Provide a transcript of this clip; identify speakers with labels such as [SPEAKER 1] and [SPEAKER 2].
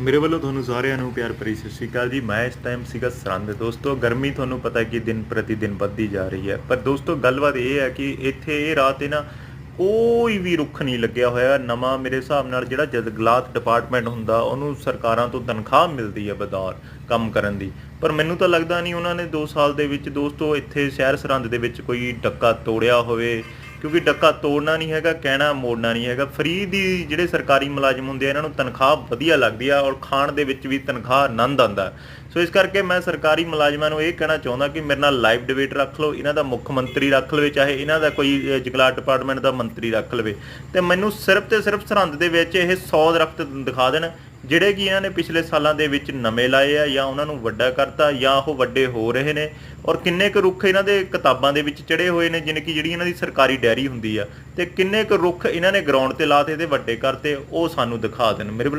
[SPEAKER 1] ਮੇਰੇ ਵੱਲੋਂ ਤੁਹਾਨੂੰ ਸਾਰਿਆਂ ਨੂੰ ਪਿਆਰ ਭਰੀ ਸਤਿ ਸ਼੍ਰੀ ਅਕਾਲ ਜੀ। ਮੈਂ ਇਸ ਟਾਈਮ ਸੀਗਾ ਸਰੰਦ ਦੋਸਤੋ। ਗਰਮੀ ਤੁਹਾਨੂੰ ਪਤਾ ਕਿ ਦਿਨ ਪ੍ਰਤੀ ਦਿਨ ਵੱਧਦੀ ਜਾ ਰਹੀ ਹੈ। ਪਰ ਦੋਸਤੋ, ਗੱਲਬਾਤ ਇਹ ਹੈ ਕਿ ਇੱਥੇ ਇਹ ਰਾਤ ਇਹ ਨਾ ਕੋਈ ਵੀ ਰੁੱਖ ਨਹੀਂ ਲੱਗਿਆ ਹੋਇਆ। ਨਵਾਂ ਮੇਰੇ ਹਿਸਾਬ ਨਾਲ ਜਿਹੜਾ ਜੰਗਲਾਤ ਡਿਪਾਰਟਮੈਂਟ ਹੁੰਦਾ, ਉਹਨੂੰ ਸਰਕਾਰਾਂ ਤੋਂ ਤਨਖਾਹ ਮਿਲਦੀ ਹੈ ਬਦੌਰ ਕੰਮ ਕਰਨ ਦੀ। ਪਰ ਮੈਨੂੰ ਤਾਂ ਲੱਗਦਾ ਨਹੀਂ ਉਹਨਾਂ ਨੇ 2 ਸਾਲ ਦੇ ਵਿੱਚ ਦੋਸਤੋ, ਇੱਥੇ ਸ਼ਹਿਰ ਸਰਹੰਦ ਦੇ ਵਿੱਚ ਕੋਈ ਡੱਕਾ ਤੋੜਿਆ ਹੋਵੇ। ਕਿਉਂਕਿ ਡੱਕਾ ਤੋੜਨਾ ਨਹੀਂ ਹੈਗਾ ਕਹਿਣਾ ਮੋੜਨਾ ਨਹੀਂ ਹੈਗਾ। ਫਰੀ ਦੀ ਜਿਹੜੇ ਸਰਕਾਰੀ ਮੁਲਾਜ਼ਮ ਹੁੰਦੇ ਆ ਇਹਨਾਂ ਨੂੰ ਤਨਖਾਹ ਵਧੀਆ ਲੱਗਦੀ ਆ ਔਰ ਖਾਣ ਦੇ ਵਿੱਚ ਵੀ ਤਨਖਾਹ ਆਨੰਦ ਆਉਂਦਾ। ਸੋ ਇਸ ਕਰਕੇ ਮੈਂ ਸਰਕਾਰੀ ਮੁਲਾਜ਼ਮਾਂ ਨੂੰ ਇਹ ਕਹਿਣਾ ਚਾਹੁੰਦਾ ਕਿ ਮੇਰੇ ਨਾਲ ਲਾਈਵ ਡਿਬੇਟ ਰੱਖ ਲਓ ਇਹਨਾਂ ਦਾ ਮੁੱਖ ਮੰਤਰੀ ਰੱਖ ਲਵੇ ਚਾਹੇ ਇਹਨਾਂ ਦਾ ਕੋਈ ਅ, ਜੰਗਲਾਤ ਡਿਪਾਰਟਮੈਂਟ ਦਾ ਮੰਤਰੀ ਰੱਖ ਲਵੇ। ਤੇ ਮੈਨੂੰ ਸਿਰਫ ਤੇ ਸਿਰਫ ਸਰਹੰਦ ਦੇ ਵਿੱਚ ਇਹ 100 ਦਰਖਤ ਦਿਖਾ ਦੇਣ ਜਿਹੜੇ ਕਿ ਇਹਨਾਂ ਨੇ ਪਿਛਲੇ ਸਾਲਾਂ ਦੇ ਵਿੱਚ ਨਵੇਂ ਲਾਏ ਆ ਜਾਂ ਉਹਨਾਂ ਨੂੰ ਵੱਡਾ ਕਰਤਾ ਜਾਂ ਉਹ ਵੱਡੇ ਹੋ ਰਹੇ ਨੇ ਔਰ ਕਿੰਨੇ ਕੁ ਰੁੱਖ ਇਹਨਾਂ ਦੇ ਕਿਤਾਬਾਂ ਦੇ ਵਿੱਚ ਚੜੇ ਹੋਏ ਨੇ ਜਿਵੇਂ ਕਿ ਜਿਹੜੀ ਇਹਨਾਂ ਦੀ ਸਰਕਾਰੀ ਡਾਇਰੀ ਹੁੰਦੀ ਆ, ਤੇ ਕਿੰਨੇ ਕੁ ਰੁੱਖ ਇਹਨਾਂ ਨੇ ਗਰਾਊਂਡ ਤੇ ਲਾਤੇ ਤੇ ਵੱਡੇ ਕਰਤੇ, ਉਹ ਸਾਨੂੰ ਦਿਖਾ ਦੇਣ। ਮੇਰੇ ਵੱਲੋਂ